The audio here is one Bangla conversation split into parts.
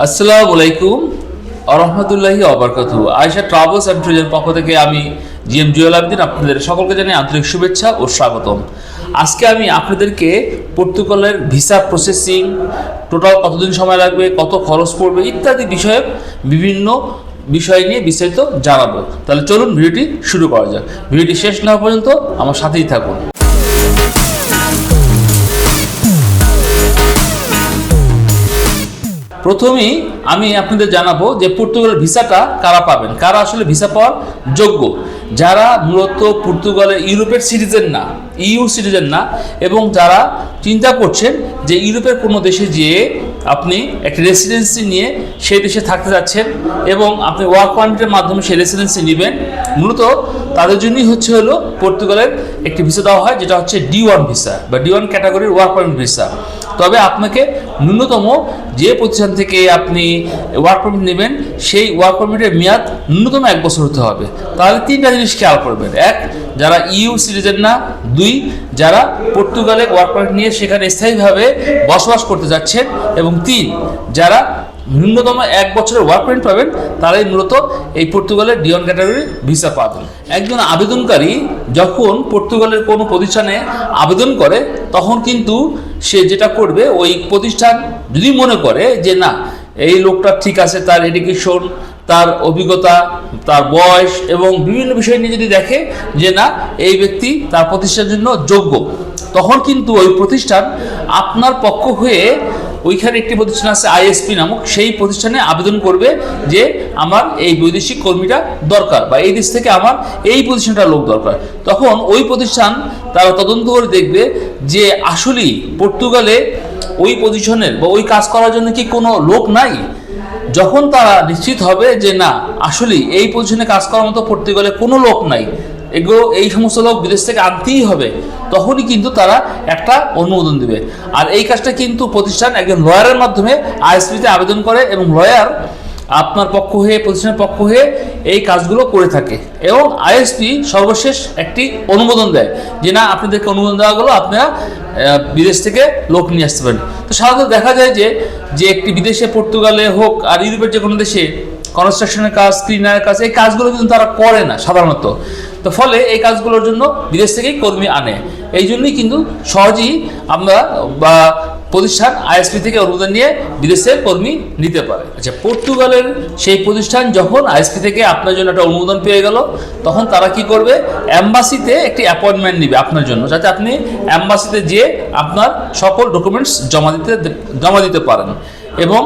আসসালামু আলাইকুম আরহামদুল্লাহি অবরকাতু আয়সা ট্রাভেলস অ্যান্ড ট্যুরিজমের পক্ষ থেকে আমি জি এম জুয়েল আবদিন আপনাদের সকলকে জানাই আন্তরিক শুভেচ্ছা ও স্বাগতম। আজকে আমি আপনাদেরকে পর্তুগালের ভিসা প্রসেসিং, টোটাল কতদিন সময় লাগবে, কত খরচ পড়বে ইত্যাদি বিষয়ে বিভিন্ন বিষয় নিয়ে বিস্তারিত জানাব। তাহলে চলুন ভিডিওটি শুরু করা যাক। ভিডিওটি শেষ না পর্যন্ত আমার সাথেই থাকুন। প্রথমেই আমি আপনাদের জানাব যে পর্তুগালের ভিসাটা কারা পাবেন। কারা আসলে ভিসা পাওয়ার যোগ্য? যারা মূলত পর্তুগালের ইউরোপের সিটিজেন না, ইউ সিটিজেন না, এবং যারা চিন্তা করছেন যে ইউরোপের কোনো দেশে যেয়ে আপনি একটা রেসিডেন্সি নিয়ে সেই দেশে থাকতে যাচ্ছেন এবং আপনি ওয়ার্ক পারমিটের মাধ্যমে সেই রেসিডেন্সি নেবেন, মূলত তাদের জন্যই হচ্ছে হলো পর্তুগালের একটি ভিসা দেওয়া হয়, যেটা হচ্ছে ডি ওয়ান ভিসা বা ডি ওয়ান ক্যাটাগরির ওয়ার্ক পারমিট ভিসা। তবে আপনাকে ন্যূনতম যে প্রতিষ্ঠান থেকে আপনি ওয়ার্ক পারমিট নেবেন, সেই ওয়ার্ক পারমিটের মেয়াদ ন্যূনতম এক বছর হতে হবে। তাহলে তিনটা জিনিস খেয়াল করবেন। এক, যারা ইউ সিটিজেন না, দুই, যারা পর্তুগালে ওয়ার্ক পারমিট নিয়ে সেখানে স্থায়ীভাবে বসবাস করতে যাচ্ছেন, এবং তিন, যারা ন্যূনতম এক বছরের ওয়ার্ক পারমিট পাবেন, তারাই মূলত এই পর্তুগালের ডিওন ক্যাটাগরি ভিসা পাবেন একজন আবেদনকারী যখন পর্তুগালের কোনো প্রতিষ্ঠানে আবেদন করে, তখন কিন্তু সে যেটা করবে, ওই প্রতিষ্ঠান যদি মনে করে যে না, এই লোকটা ঠিক আছে, তার এডুকেশন তার অভিজ্ঞতা, তার বয়স এবং বিভিন্ন বিষয় নিয়ে যদি দেখে যে না, এই ব্যক্তি তার প্রতিষ্ঠানের জন্য যোগ্য, তখন কিন্তু ওই প্রতিষ্ঠান আপনার পক্ষ হয়ে ওইখানে একটি প্রতিষ্ঠান আছে আইএসপি নামক, সেই প্রতিষ্ঠানে আবেদন করবে যে আমার এই বৈদেশিক কর্মীটা দরকার বা এই দেশ থেকে আমার এই প্রতিষ্ঠানটার লোক দরকার। তখন ওই প্রতিষ্ঠান তারা তদন্ত করে দেখবে যে আসলেই পর্তুগালে ওই পজিশনের বা ওই কাজ করার জন্য কি কোনো লোক নাই? যখন তারা নিশ্চিত হবে যে না, আসলেই এই পজিশনে কাজ করার মতো পর্তুগালে কোনো লোক নাই এগুলো এই সমস্ত লোক বিদেশ থেকে আনতেই হবে। তখনই কিন্তু তারা একটা অনুমোদন দেবে। আর এই কাজটা কিন্তু প্রতিষ্ঠান একজন লয়ারের মাধ্যমে আইএসপিতে আবেদন করে এবং লয়ার আপনার পক্ষ হয়ে, প্রতিষ্ঠানের পক্ষ হয়ে এই কাজগুলো করে থাকে এবং আইএসপি সর্বশেষ একটি অনুমোদন দেয় যে, না, আপনাদেরকে অনুমোদন দেওয়া গেলো আপনারা বিদেশ থেকে লোক নিয়ে আসতে পারেন। তো সাধারণত দেখা যায় যে যে একটি বিদেশে পর্তুগালে হোক আর ইউরোপের যে কোনো দেশে কনস্ট্রাকশনের কাজ ক্লিনারের কাজ, এই কাজগুলো কিন্তু তারা করে না সাধারণত। তো ফলে এই কাজগুলোর জন্য বিদেশ থেকেই কর্মী আনে। এই জন্যই কিন্তু সহজেই আমরা বা প্রতিষ্ঠান আইএসপি থেকে অনুমোদন নিয়ে বিদেশের কর্মী নিতে পারে। আচ্ছা পর্তুগালের সেই প্রতিষ্ঠান যখন আইএসপি থেকে আপনার জন্য একটা অনুমোদন পেয়ে গেল, তখন তারা কি করবে? অ্যাম্বাসিতে একটি অ্যাপয়েন্টমেন্ট নিবে আপনার জন্য, যাতে আপনি অ্যাম্বাসিতে যেয়ে আপনার সকল ডকুমেন্টস জমা দিতে জমা দিতে পারেন। এবং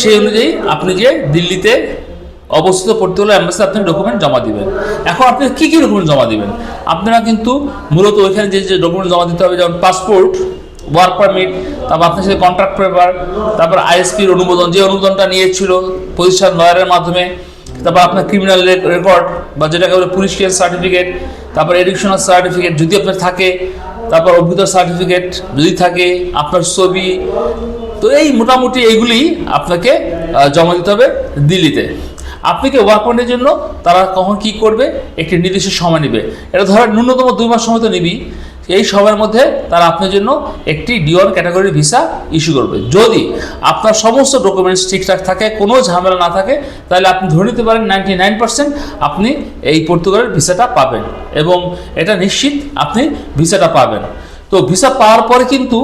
সেই অনুযায়ী আপনি যে দিল্লিতে অবস্থিত পর্তুগাল অ্যাম্বাসিতে আপনি ডকুমেন্ট জমা দিবেন। এখন আপনি কী কী ডকুমেন্ট জমা দিবেন? আপনারা কিন্তু মূলত ওইখানে যে যে ডকুমেন্ট জমা দিতে হবে, যেমন পাসপোর্ট ওয়ার্ক পারমিট তারপর আপনার সাথে কন্ট্রাক্ট পেপার তারপর আইএসপির অনুমোদন, যে অনুমোদনটা নিয়েছিল প্রতিষ্ঠান লয়ারের মাধ্যমে, তারপর আপনার ক্রিমিনাল রেকর্ড বা যেটাকে বলে পুলিশ কেস সার্টিফিকেট তারপর এডুকেশনাল সার্টিফিকেট যদি আপনার থাকে, তারপর অভিজ্ঞতা সার্টিফিকেট যদি থাকে, আপনার ছবি, তো এই মোটামুটি এইগুলি আপনাকে জমা দিতে হবে দিল্লিতে। আপনাকে ওয়ার্ক পয়েন্টের জন্য তারা কখন কি করবে? একটি নির্দিষ্ট সময় নেবে। এটা ধরেন ন্যূনতম দুই মাস সময় তো নিবি এই সময়ের মধ্যে তারা আপনার জন্য একটি ডিওয়ান ক্যাটাগরির ভিসা ইস্যু করবে। যদি আপনার সমস্ত ডকুমেন্টস ঠিকঠাক থাকে, কোনো ঝামেলা না থাকে, তাহলে আপনি ধরে নিতে পারেন নাইনটি নাইন পার্সেন্ট আপনি এই পর্তুগালের ভিসাটা পাবেন এবং এটা নিশ্চিত আপনি ভিসাটা পাবেন। তো ভিসা পাওয়ার পরে কিন্তু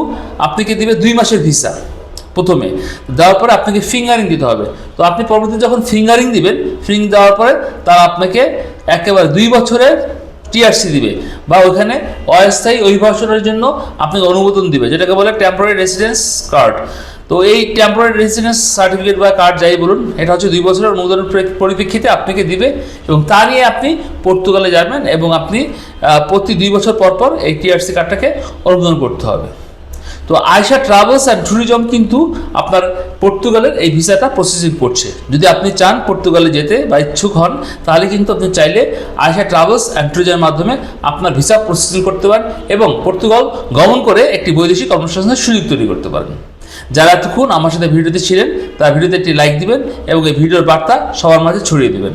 আপনাকে দিবে দুই মাসের ভিসা প্রথমে, দেওয়ার পরে আপনাকে ফিঙ্গারিং দিতে হবে। তো আপনি পরবর্তী যখন ফিঙ্গারিং দিবেন ফিঙ্গ দেওয়ার পরে তারা আপনাকে একেবারে দুই বছরের টিআরসি দিবে বা ওইখানে অস্থায়ী অভিবাসনের জন্য আপনাকে অনুমোদন দিবে, যেটাকে বলে টেম্পোরারি রেসিডেন্স কার্ড তো এই টেম্পোরারি রেসিডেন্স সার্টিফিকেট বা কার্ড যাই বলুন, এটা হচ্ছে দুই বছরের অনুমোদনের পরিপ্রেক্ষিতে আপনাকে দিবে এবং তা নিয়ে আপনি পর্তুগালে যাবেন এবং আপনি প্রতি দুই বছর পর পর এই টিআরসি কার্ডটাকে অনুমোদন করতে হবে। তো আয়সা ট্রাভেলস অ্যান্ড ট্যুরিজম কিন্তু আপনার পর্তুগালের এই ভিসাটা প্রসেসিং করছে। যদি আপনি চান পর্তুগালে যেতে বা ইচ্ছুক হন, তাহলে কিন্তু আপনি চাইলে আয়সা ট্রাভেলস অ্যান্ড ট্যুরিজমের মাধ্যমে আপনার ভিসা প্রসেসিং করতে পারেন এবং পর্তুগাল গমন করে একটি বৈদেশিক কর্মসংস্থানের সুযোগ তৈরি করতে পারেন। যারা এতক্ষণ আমার সাথে ভিডিওতে ছিলেন, তার ভিডিওতে একটি লাইক দিবেন এবং এই ভিডিওর বার্তা সবার মাঝে ছড়িয়ে দিবেন।